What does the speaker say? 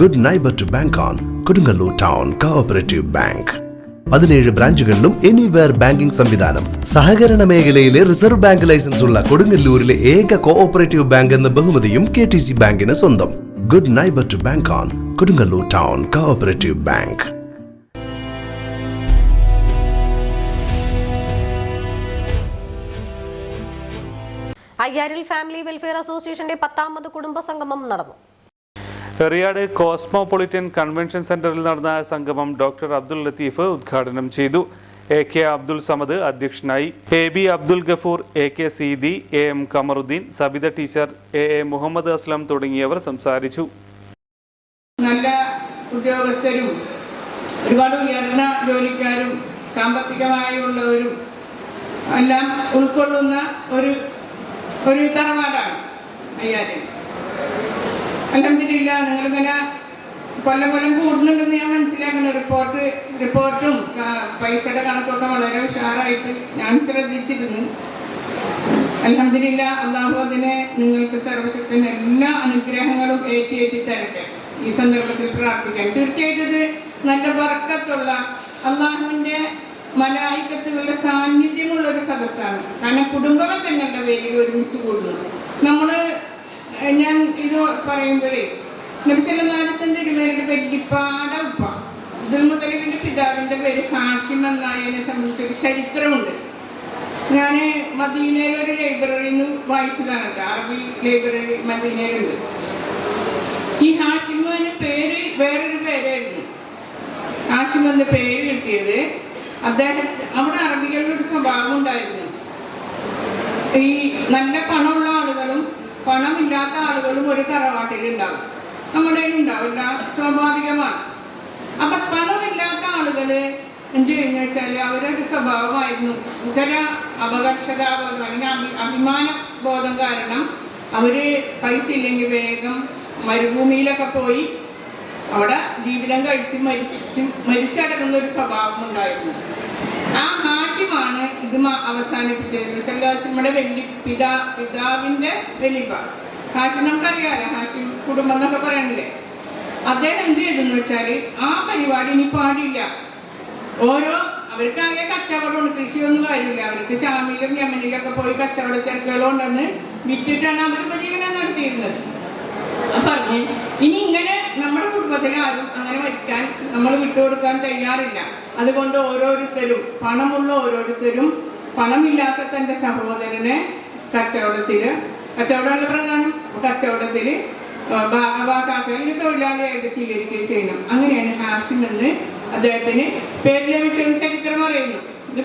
Good neighbour to bank on Kodungallur town cooperative bank പതിനേഴ് ബ്രാഞ്ചുകളിലും anywhere banking സംവിധാനം. സഹകരണ മേഖലയിലെ റിസർവ് ബാങ്ക് ലൈസൻസ് ഉള്ള കൊടുങ്ങല്ലൂരിലെ ഏക കോഓപ്പറേറ്റീവ് ബാങ്ക് എന്ന ബഹുമതിയും കെ ടി സി ബാങ്കിന് സ്വന്തം. Good neighbour to bank on Kodungallur town cooperative bank അയ്യാരിൽ family welfare അസോസിയേഷന്റെ പത്താമത് കുടുംബ സംഗമം നടന്നു. എറിയാട് കോസ്മോപൊളിറ്റൻ കൺവെൻഷൻ സെന്ററിൽ നടന്ന സംഗമം ഡോക്ടർ അബ്ദുൽ ലത്തീഫ് ഉദ്ഘാടനം ചെയ്തു. എ കെ അബ്ദുൽ സമദ് അധ്യക്ഷനായി. A B Abdul Gafoor A K Seedi A M Kamaruddin Sabitha teacher A A Muhammad Aslam തുടങ്ങിയവർ സംസാരിച്ചു. നല്ല ഉദ്യോഗസ്ഥരും ഒരുപാട് ഉയർന്ന ജോലിക്കാരും സാമ്പത്തികമായി ഉള്ളവരും എല്ലാം ഉൾക്കൊള്ളുന്ന ഒരു ഒരു തറവാടാണ് അയ്യാര്. അലഹമില്ല നിങ്ങളിങ്ങനെ കൊല്ലം കൊല്ലം കൂടുന്നുണ്ടെന്ന് ഞാൻ മനസ്സിലാക്കുന്നു. റിപ്പോർട്ട് റിപ്പോർട്ടും പൈസയുടെ കണക്കൊക്കെ വളരെ ഉഷാറായിട്ട് ഞാൻ ശ്രദ്ധിച്ചിരുന്നു. അലഹമില്ല അള്ളാഹു അതിനെ നിങ്ങൾക്ക് സർവശക്തി എല്ലാ അനുഗ്രഹങ്ങളും ഏറ്റി ഏറ്റി തരട്ടെ ഈ സന്ദർഭത്തിൽ പ്രാർത്ഥിക്കാം. തീർച്ചയായിട്ടും ഇത് നല്ല വർക്കത്തുള്ള അള്ളാഹുവിന്റെ മലായിക്കത്തുകളുടെ സാന്നിധ്യമുള്ള ഒരു സദസ്സാണ്. കാരണം കുടുംബങ്ങൾ തന്നെ പേരിൽ ഒരുമിച്ച് കൂടുന്നു. നമ്മൾ ഞാൻ ഇത് പറയുമ്പോഴേ തിരുമേരുടെ പേര് ഇപ്പാട ഉപ്പ. അബ്ദുൽ മുത്തലിബിന്റെ പിതാവിന്റെ പേര് ഹാഷിം എന്നായതിനെ സംബന്ധിച്ചൊരു ചരിത്രമുണ്ട്. ഞാൻ മദീനയിലെ ഒരു ലൈബ്രറിയിൽ നിന്ന് വായിച്ചതാണ് അറബി ലൈബ്രറി മദീനയിലുണ്ട് ഈ ഹാഷിമിന് പേര് വേറൊരു പേരായിരുന്നു. ഹാഷിം എന്ന പേര് കിട്ടിയത് അദ്ദേഹം അവിടെ അറബികളുടെ ഒരു സ്വഭാവം ഉണ്ടായിരുന്നു. ഈ നല്ല പണമുള്ള പണമില്ലാത്ത ആളുകളും ഒരു തറവാട്ടിൽ ഉണ്ടാവും നമ്മുടെ ഉണ്ടാവില്ല സ്വാഭാവികമാണ്. അപ്പൊ പണമില്ലാത്ത ആളുകൾ എന്ത് ചെയ്യുന്ന വെച്ചാൽ അവരുടെ സ്വഭാവമായിരുന്നു. ഭയങ്കര അപകർഷതാബോധം അല്ലെങ്കിൽ അഭി- അഭിമാന ബോധം കാരണം അവർ പൈസ ഇല്ലെങ്കിൽ വേഗം മരുഭൂമിയിലൊക്കെ പോയി അവിടെ ജീവിതം കഴിച്ച് മരിച്ച് മരിച്ചടങ്ങുന്ന ഒരു സ്വഭാവം ഉണ്ടായിരുന്നു. ഹാഷിമാണ് ഇത് മ- അവസാനിപ്പിച്ചത് വിസൽദാസിമ്മയുടെ വലിയ പിതാ പിതാവിന്റെ വലിയ ഹാഷിം നമുക്കറിയാലോ ഹാഷിം കുടുംബം എന്നൊക്കെ പറയണില്ലേ? അദ്ദേഹം എന്ത് ചെയ്തെന്ന് വെച്ചാൽ ആ പരിപാടി ഇനി പാടില്ല. ഓരോ അവർക്ക് ആകെ കച്ചവടമാണ് കൃഷിയൊന്നും കാര്യമില്ല. അവർക്ക് ഷാമിലും യമനിലൊക്കെ പോയി കച്ചവട തിരക്കുകൾ കൊണ്ടുവന്ന് വിറ്റിട്ടാണ് അവർ ഉപജീവനം നടത്തിയിരുന്നത്. അപ്പൊ ഇനി ഇങ്ങനെ നമ്മുടെ ആരും അങ്ങനെ മരിക്കാൻ നമ്മൾ വിട്ടുകൊടുക്കാൻ തയ്യാറില്ല. അതുകൊണ്ട് ഓരോരുത്തരും പണമുള്ള ഓരോരുത്തരും പണമില്ലാത്ത തന്റെ സഹോദരനെ കച്ചവടത്തിൽ കച്ചവടമല്ല പ്രധാനം കച്ചവടത്തിൽ തൊഴിലാളിയായിട്ട് സ്വീകരിക്കുകയും ചെയ്യണം. അങ്ങനെയാണ് ഹാഷിം എന്ന് അദ്ദേഹത്തിന് പേര് ലഭിച്ചെന്ന് വെച്ചാൽ